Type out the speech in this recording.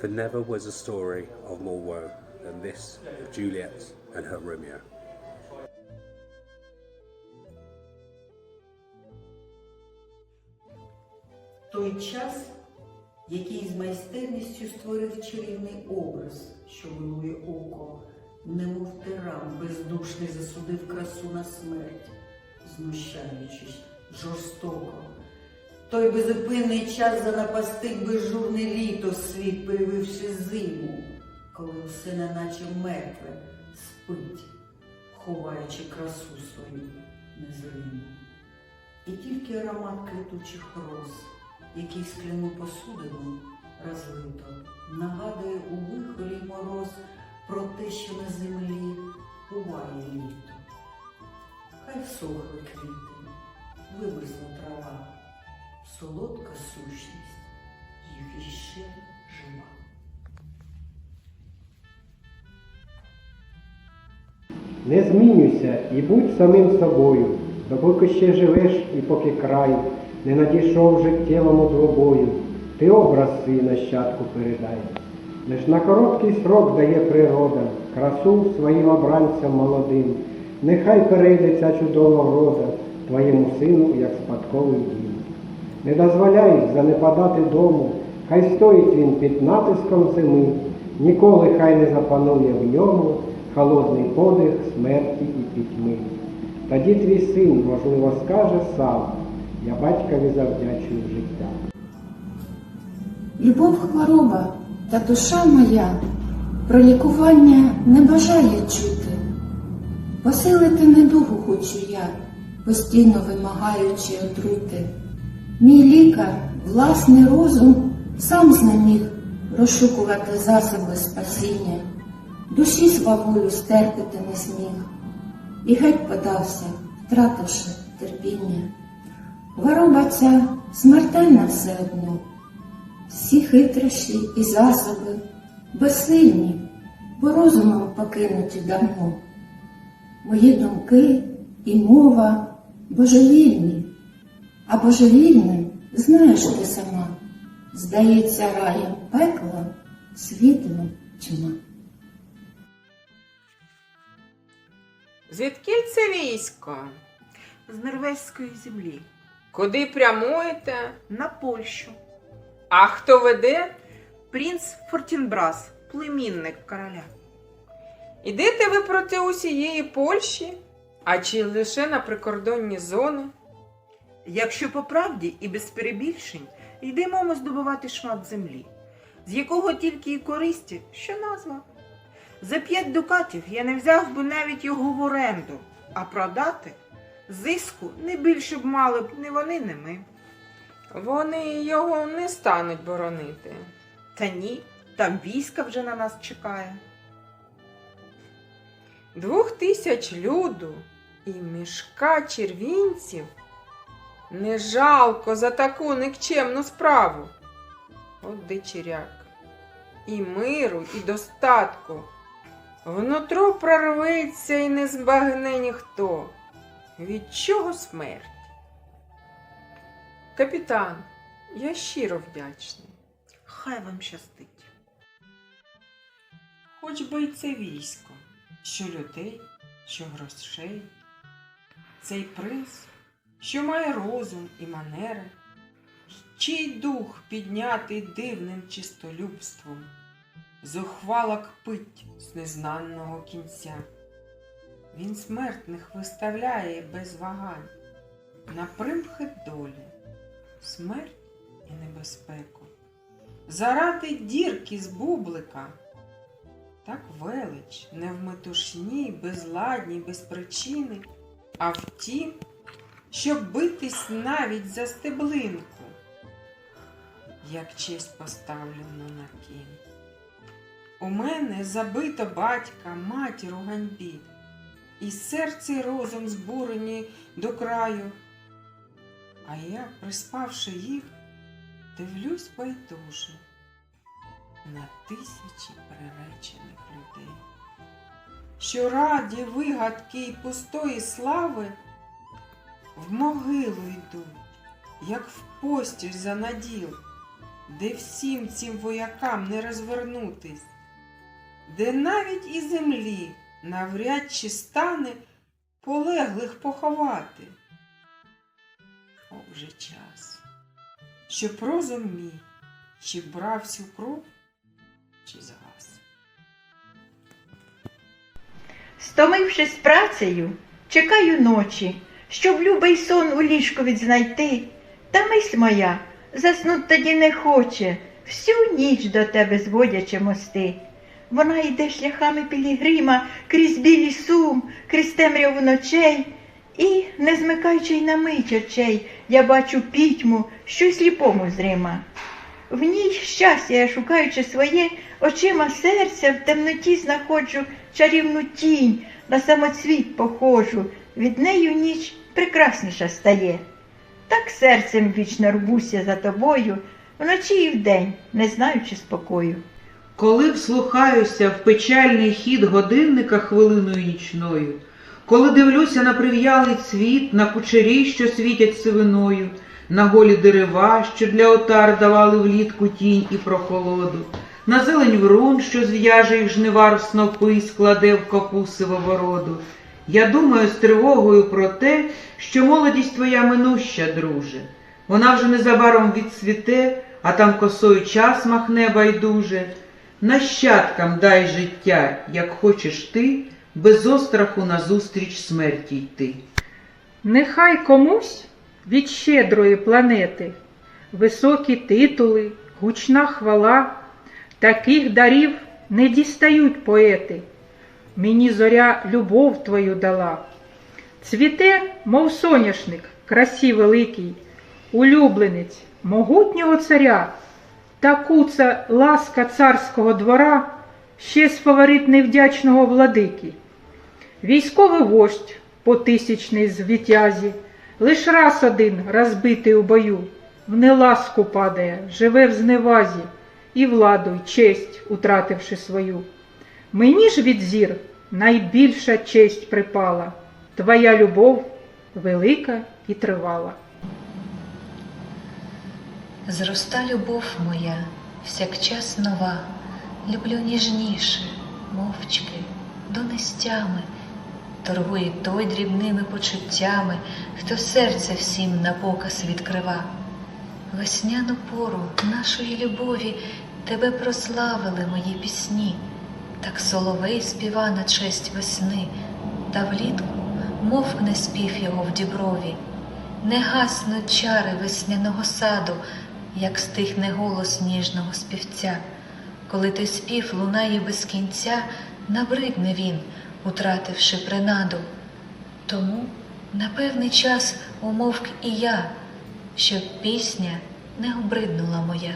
For never was a story of more woe than this of Juliet and her Romeo. Той час, який з майстерністю створив чарівний образ, що милує око, немов тиран бездушний засудив красу на смерть, знущаючись жорстоко. Той безупинний час занапастив безжурне літо світ, перевивши зиму, коли усе неначе мертве спить, ховаючи красу свою незриму. І тільки аромат квітучих роз, який скляну посудину розлито, нагадує у вихорі мороз про те, що на землі буває літо. Хай всохли квіти, вимерзла трава, солодка сущність їх іще жива. Не змінюйся і будь самим собою, допоки ще живеш і поки край не надійшов життєвому двобою, ти образ свій нащадку передай. Лиш на короткий срок дає природа, красу своїм обранцям молодим. Нехай перейде ця чудова врода твоєму сину, як спадковий. Не дозволяй занепадати дому, хай стоїть він під натиском зими, ніколи хай не запанує в ньому холодний подих смерті і пітьми. Тоді твій син, можливо, скаже сам, я батькові завдячую життя. Любов хвороба та душа моя про лікування не бажає чути. Посилити недугу хочу я, постійно вимагаючи отрути. Мій лікар, власний розум, сам знаміг розшукувати засоби спасіння, душі сваволю стерпити не зміг, і геть подався, втративши терпіння. Хвороба ця смертельна все одно. Всі хитрощі і засоби безсильні, бо розумом покинуті давно. Мої думки і мова божевільні, а божевільним знаєш ти сама, здається раєм пекло, світлом тьма. Звідкіль це військо? з норвезької землі Куди прямуєте? на Польщу. А хто веде? Принц Фортінбрас, племінник короля. Ідете ви проти усієї Польщі? А чи лише на прикордонні зони? Якщо по правді і без перебільшень, йдемо ми здобувати шмат землі, з якого тільки і користі, що назва. За п'ять дукатів я не взяв би навіть його в оренду, а продати зиску не більше б мали б ні вони, ні ми. Вони його не стануть боронити. Та ні, там війська вже на нас чекає. Двох тисяч люду і мішка червінців. Не жалко за таку никчемну справу. От дичеряк. І миру, і достатку. Внутро прорветься і не збагне ніхто. Від чого смерть? Капітан, я щиро вдячний. Хай вам щастить. Хоч би й це військо, що людей, що грошей. Цей принц, що має розум і манери, чий дух піднятий дивним чистолюбством, зухвала кпить з незнаного кінця. Він смертних виставляє без вагань на примхи долі, смерть і небезпеку. Заради дірки з бублика. Так велич, не в безладні, без причини, а в тім, щоб битись навіть за стеблинку, як честь поставлено на кін. У мене забито батька, матір у ганьбі, і серце й розум збурені до краю. А я, приспавши їх, дивлюсь байдуже на тисячі приречених людей, що раді вигадки й пустої слави в могилу йдуть, як в постіль за наділ, де всім цим воякам не розвернутись, де навіть і землі навряд чи стане полеглих поховати. О, вже час, щоб розум мій чи брав всю кров, чи згас. Стомившись працею, чекаю ночі, щоб любий сон у ліжку відзнайти. Та мисль моя заснуть тоді не хоче, всю ніч до тебе зводячи мости. Вона йде шляхами пілігрима крізь білі сум, крізь темряву ночей, і, не змикаючи й на мить очей, я бачу пітьму, що й сліпому зрима. В ній щастя, я шукаючи своє, очима серця в темноті знаходжу чарівну тінь, на самоцвіт похожу, від неї ніч прекрасніша стає. Так серцем вічно рвуся за тобою, вночі і вдень, не знаючи спокою. Коли вслухаюся в печальний хід годинника хвилиною нічною, коли дивлюся на прив'ялий цвіт, на кучері, що світять сивиною, на голі дерева, що для отар давали влітку тінь і прохолоду, на зелень врун, що зв'яже їх жнивар снопи складе в копу сивовороду. Я думаю з тривогою про те, що молодість твоя минуща, друже. Вона вже незабаром відцвіте, а там косою час махне байдуже. Нащадкам дай життя, як хочеш ти, без остраху назустріч смерті йти. Нехай комусь від щедрої планети високі титули, гучна хвала, таких дарів не дістають поети. Мені зоря любов твою дала. Цвіте, мов соняшник, красі великий, улюбленець могутнього царя, та куца ласка царського двора, ще з фаворит невдячного владики. Військовий вождь потисячний з вітязі, лиш раз один розбитий у бою, в неласку падає, живе в зневазі, і владу, й честь, утративши свою. Мені ж від зір найбільша честь припала, твоя любов велика і тривала. Зроста любов моя, всякчас нова, люблю ніжніше, мовчки, донестями, торгує той дрібними почуттями, хто серце всім на показ відкрива. Весняну пору нашої любові тебе прославили мої пісні, так соловей співа на честь весни, та влітку мовкне спів його в діброві. Не гаснуть чари весняного саду, як стихне голос ніжного співця. Коли той спів лунає без кінця, набридне він, утративши принаду. Тому на певний час умовк і я, щоб пісня не обриднула моя.